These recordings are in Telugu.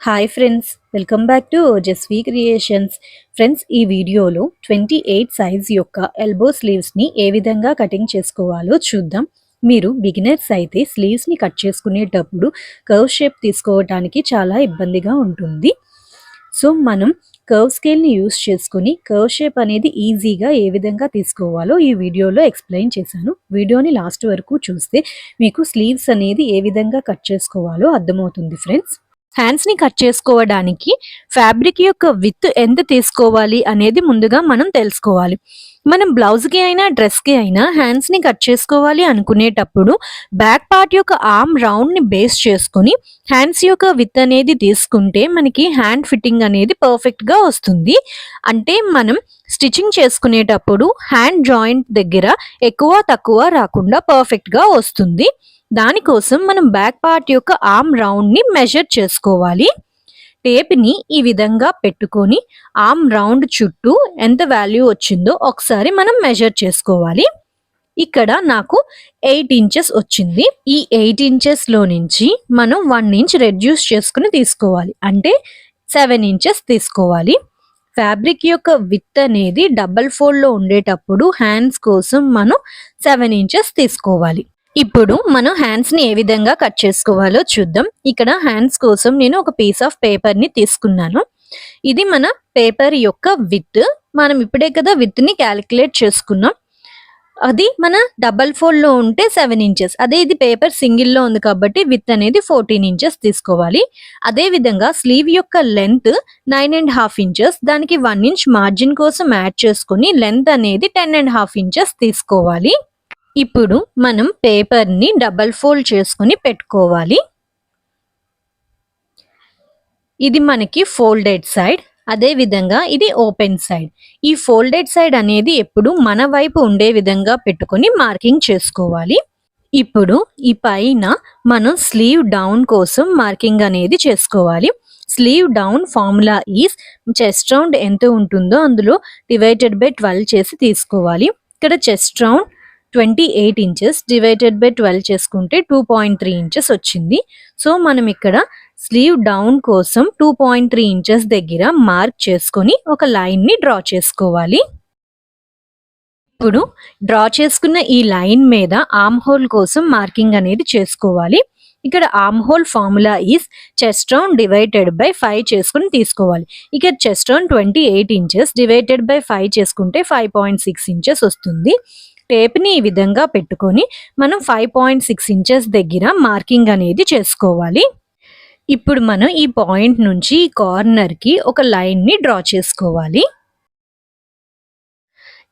Hi friends welcome back to Jasvi creations friends ఈ వీడియోలో ట్వంటీ ఎయిట్ సైజ్ యొక్క ఎల్బో స్లీవ్స్ని ఏ విధంగా కటింగ్ చేసుకోవాలో చూద్దాం. మీరు బిగినర్స్ అయితే స్లీవ్స్ని కట్ చేసుకునేటప్పుడు కర్వ్ షేప్ తీసుకోవడానికి చాలా ఇబ్బందిగా ఉంటుంది. సో మనం కర్వ్ స్కేల్ని యూస్ చేసుకుని కర్వ్ షేప్ అనేది ఈజీగా ఏ విధంగా తీసుకోవాలో ఈ వీడియోలో ఎక్స్ప్లెయిన్ చేశాను. వీడియోని లాస్ట్ వరకు చూస్తే మీకు స్లీవ్స్ అనేది ఏ విధంగా కట్ చేసుకోవాలో అర్థమవుతుంది ఫ్రెండ్స్ హ్యాండ్స్ని కట్ చేసుకోవడానికి ఫ్యాబ్రిక్ యొక్క విత్ ఎంత తీసుకోవాలి అనేది ముందుగా మనం తెలుసుకోవాలి. మనం బ్లౌజ్కి అయినా డ్రెస్కి అయినా హ్యాండ్స్ని కట్ చేసుకోవాలి అనుకునేటప్పుడు బ్యాక్ పార్ట్ యొక్క ఆర్మ్ రౌండ్ని బేస్ చేసుకుని హ్యాండ్స్ యొక్క విత్ అనేది తీసుకుంటే మనకి హ్యాండ్ ఫిట్టింగ్ అనేది పర్ఫెక్ట్గా వస్తుంది. అంటే మనం స్టిచ్చింగ్ చేసుకునేటప్పుడు హ్యాండ్ జాయింట్ దగ్గర ఎక్కువ తక్కువ రాకుండా పర్ఫెక్ట్గా వస్తుంది. దానికోసం మనం బ్యాక్ పార్ట్ యొక్క ఆర్మ్ రౌండ్ని మెజర్ చేసుకోవాలి. టేప్ని ఈ విధంగా పెట్టుకొని ఆర్మ్ రౌండ్ చుట్టూ ఎంత వాల్యూ వచ్చిందో ఒకసారి మనం మెజర్ చేసుకోవాలి. ఇక్కడ నాకు ఎయిట్ ఇంచెస్ వచ్చింది. ఈ ఎయిట్ ఇంచెస్లో నుంచి మనం వన్ ఇంచ్ రెడ్యూస్ చేసుకుని తీసుకోవాలి. అంటే సెవెన్ ఇంచెస్ తీసుకోవాలి. ఫ్యాబ్రిక్ యొక్క విత్ అనేది డబల్ ఫోల్డ్లో ఉండేటప్పుడు హ్యాండ్స్ కోసం మనం సెవెన్ ఇంచెస్ తీసుకోవాలి. ఇప్పుడు మనం హ్యాండ్స్ని ఏ విధంగా కట్ చేసుకోవాలో చూద్దాం. ఇక్కడ హ్యాండ్స్ కోసం నేను ఒక పీస్ ఆఫ్ పేపర్ని తీసుకున్నాను. ఇది మన పేపర్ యొక్క విత్ మనం ఇప్పుడే కదా విత్ని క్యాలిక్యులేట్ చేసుకున్నాం. అది మన డబల్ ఫోల్డ్లో ఉంటే సెవెన్ ఇంచెస్ అదే ఇది పేపర్ సింగిల్లో ఉంది కాబట్టి విత్ అనేది ఫోర్టీన్ ఇంచెస్ తీసుకోవాలి. అదే విధంగా స్లీవ్ యొక్క length nine and half inches దానికి వన్ ఇంచ్ మార్జిన్ కోసం యాడ్ చేసుకుని లెంత్ అనేది టెన్ అండ్ హాఫ్ ఇంచెస్ తీసుకోవాలి. ఇప్పుడు మనం పేపర్ని డబల్ ఫోల్డ్ చేసుకుని పెట్టుకోవాలి. ఇది మనకి ఫోల్డెడ్ సైడ్ అదే విధంగా ఇది ఓపెన్ సైడ్. ఈ ఫోల్డెడ్ సైడ్ అనేది ఎప్పుడు మన వైపు ఉండే విధంగా పెట్టుకొని మార్కింగ్ చేసుకోవాలి. ఇప్పుడు ఈ పైన మనం స్లీవ్ డౌన్ కోసం మార్కింగ్ అనేది చేసుకోవాలి. Sleeve down formula is chest round ఎంత ఉంటుందో అందులో డివైడెడ్ బై ట్వెల్వ్ చేసి తీసుకోవాలి. ఇక్కడ chest round twenty eight inches divided by twelve చేసుకుంటే టూ పాయింట్ త్రీ ఇంచెస్ వచ్చింది. సో మనం ఇక్కడ స్లీవ్ డౌన్ కోసం టూ పాయింట్ త్రీ ఇంచెస్ దగ్గర మార్క్ చేసుకొని ఒక లైన్ని డ్రా చేసుకోవాలి. ఇప్పుడు డ్రా చేసుకున్న ఈ లైన్ మీద ఆర్మ్ హోల్ కోసం మార్కింగ్ అనేది చేసుకోవాలి. ఇక్కడ arm hole formula is chest divided by five చేసుకుని తీసుకోవాలి. ఇక్కడ chest twenty eight inches divided by five చేసుకుంటే ఫైవ్ పాయింట్ సిక్స్ ఇంచెస్ వస్తుంది. టేప్ని ఈ విధంగా పెట్టుకొని మనం ఫైవ్ పాయింట్ సిక్స్ ఇంచెస్ దగ్గర మార్కింగ్ అనేది చేసుకోవాలి. ఇప్పుడు మనం ఈ పాయింట్ నుంచి ఈ కార్నర్కి ఒక లైన్ని డ్రా చేసుకోవాలి.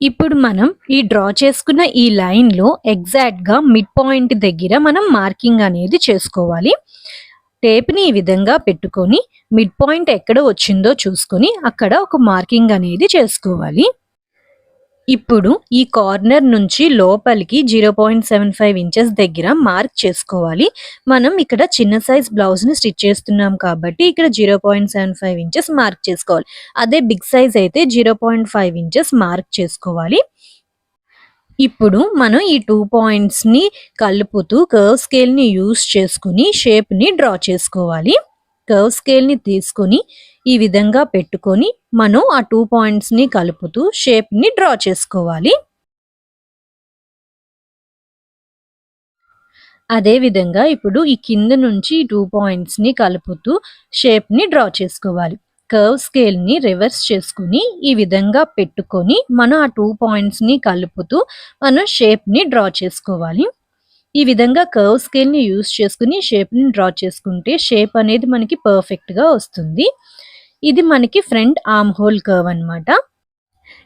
ఇప్పుడు మనం ఈ డ్రా చేసుకున్న ఈ లైన్లో ఎగ్జాక్ట్గా మిడ్ పాయింట్ దగ్గర మనం మార్కింగ్ అనేది చేసుకోవాలి. టేప్ని ఈ విధంగా పెట్టుకొని మిడ్ పాయింట్ ఎక్కడ వచ్చిందో చూసుకొని అక్కడ ఒక మార్కింగ్ అనేది చేసుకోవాలి. ఇప్పుడు ఈ కార్నర్ నుంచి లోపలికి zero point seven five inches దగ్గర మార్క్ చేసుకోవాలి. మనం ఇక్కడ చిన్న సైజ్ బ్లౌజ్ని స్టిచ్ చేస్తున్నాం కాబట్టి ఇక్కడ zero point seven five inches mark చేసుకోవాలి. అదే బిగ్ సైజ్ అయితే zero point five inches mark చేసుకోవాలి. ఇప్పుడు మనం ఈ టూ పాయింట్స్ని కలుపుతూ కర్వ్ స్కేల్ని యూస్ చేసుకుని షేప్ని డ్రా చేసుకోవాలి. కర్వ్ స్కేల్ని తీసుకొని ఈ విధంగా పెట్టుకొని మనం ఆ టూ పాయింట్స్ని కలుపుతూ షేప్ని డ్రా చేసుకోవాలి. అదే విధంగా ఇప్పుడు ఈ కింద నుంచి టూ పాయింట్స్ని కలుపుతూ షేప్ని డ్రా చేసుకోవాలి. కర్వ్ స్కేల్ని రివర్స్ చేసుకుని ఈ విధంగా పెట్టుకొని మనం ఆ టూ పాయింట్స్ని కలుపుతూ మనం షేప్ని డ్రా చేసుకోవాలి. ఈ విధంగా కర్వ్ స్కేల్ని యూస్ చేసుకుని షేప్ని డ్రా చేసుకుంటే షేప్ అనేది మనకి పర్ఫెక్ట్గా వస్తుంది. ఇది మనకి ఫ్రంట్ ఆర్మ్ హోల్ కర్వ్ అన్నమాట.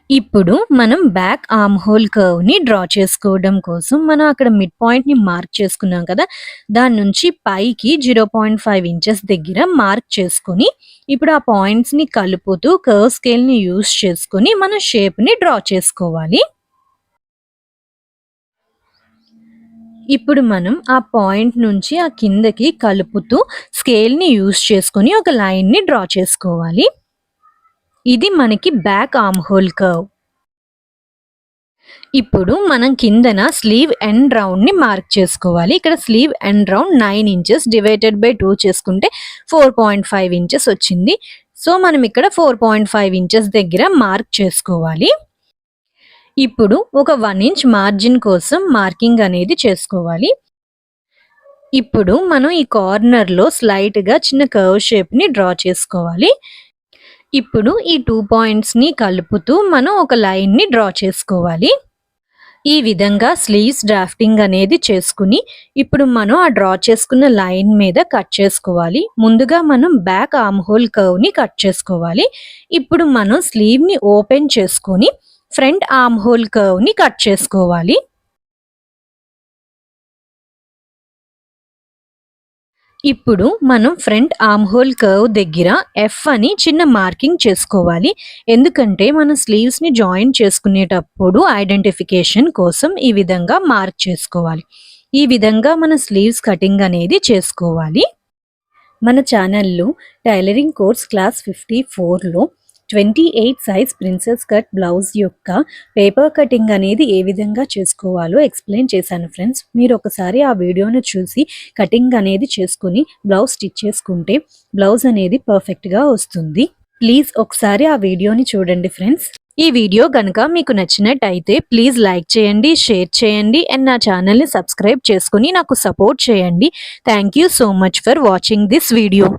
ఇప్పుడు మనం బ్యాక్ ఆర్మ్ హోల్ కర్వ్ని డ్రా చేసుకోవడం కోసం మనం అక్కడ మిడ్ పాయింట్ని మార్క్ చేసుకున్నాం కదా దాని నుంచి పైకి జీరో పాయింట్ ఫైవ్ ఇంచెస్ దగ్గర మార్క్ చేసుకొని ఇప్పుడు ఆ పాయింట్స్ని కలుపుతూ కర్వ్ స్కేల్ని యూస్ చేసుకొని మనం షేప్ని డ్రా చేసుకోవాలి. ఇప్పుడు మనం ఆ పాయింట్ నుంచి ఆ కిందకి కలుపుతూ స్కేల్ని యూజ్ చేసుకొని ఒక లైన్ని డ్రా చేసుకోవాలి. ఇది మనకి బ్యాక్ ఆర్మ్ హోల్ కర్వ్. ఇప్పుడు మనం కిందన స్లీవ్ ఎండ్ రౌండ్ని మార్క్ చేసుకోవాలి. ఇక్కడ sleeve end round nine inches divided by two చేసుకుంటే ఫోర్ పాయింట్ ఫైవ్ ఇంచెస్ వచ్చింది. సో మనం ఇక్కడ ఫోర్ పాయింట్ ఫైవ్ ఇంచెస్ దగ్గర మార్క్ చేసుకోవాలి. ఇప్పుడు ఒక వన్ ఇంచ్ మార్జిన్ కోసం మార్కింగ్ అనేది చేసుకోవాలి. ఇప్పుడు మనం ఈ కార్నర్లో స్లైట్గా చిన్న కర్వ్ షేప్ని డ్రా చేసుకోవాలి. ఇప్పుడు ఈ టూ పాయింట్స్ని కలుపుతూ మనం ఒక లైన్ని డ్రా చేసుకోవాలి. ఈ విధంగా స్లీవ్స్ డ్రాఫ్టింగ్ అనేది చేసుకుని ఇప్పుడు మనం ఆ డ్రా చేసుకున్న లైన్ మీద కట్ చేసుకోవాలి. ముందుగా మనం బ్యాక్ ఆమ్హోల్ హోల్ కట్ చేసుకోవాలి. ఇప్పుడు మనం స్లీవ్ని ఓపెన్ చేసుకొని ఫ్రంట్ ఆర్మ్ హోల్ కర్వ్ని కట్ చేసుకోవాలి. ఇప్పుడు మనం ఫ్రంట్ ఆర్మ్ హోల్ కర్వ్ దగ్గర ఎఫ్ అని చిన్న మార్కింగ్ చేసుకోవాలి. ఎందుకంటే మన స్లీవ్స్ని జాయిన్ చేసుకునేటప్పుడు ఐడెంటిఫికేషన్ కోసం ఈ విధంగా మార్క్ చేసుకోవాలి. ఈ విధంగా మన స్లీవ్స్ కటింగ్ అనేది చేసుకోవాలి. మన ఛానల్లో టైలరింగ్ కోర్స్ క్లాస్ ఫిఫ్టీ ఫోర్లో twenty eight size princess cut blouse యొక్క పేపర్ కటింగ్ అనేది ఏ విధంగా చేసుకోవాలో ఎక్స్ప్లెయిన్ చేశాను ఫ్రెండ్స్. మీరు ఒకసారి ఆ వీడియోను చూసి కటింగ్ అనేది చేసుకుని బ్లౌజ్ స్టిచ్ చేసుకుంటే బ్లౌజ్ అనేది పర్ఫెక్ట్గా వస్తుంది. ప్లీజ్ ఒకసారి ఆ వీడియోని చూడండి ఫ్రెండ్స్. ఈ వీడియో కనుక మీకు నచ్చినట్టయితే ప్లీజ్ లైక్ చేయండి షేర్ చేయండి అండ్ నా ఛానల్ని సబ్స్క్రైబ్ చేసుకుని నాకు సపోర్ట్ చేయండి. Thank you so much for watching this video.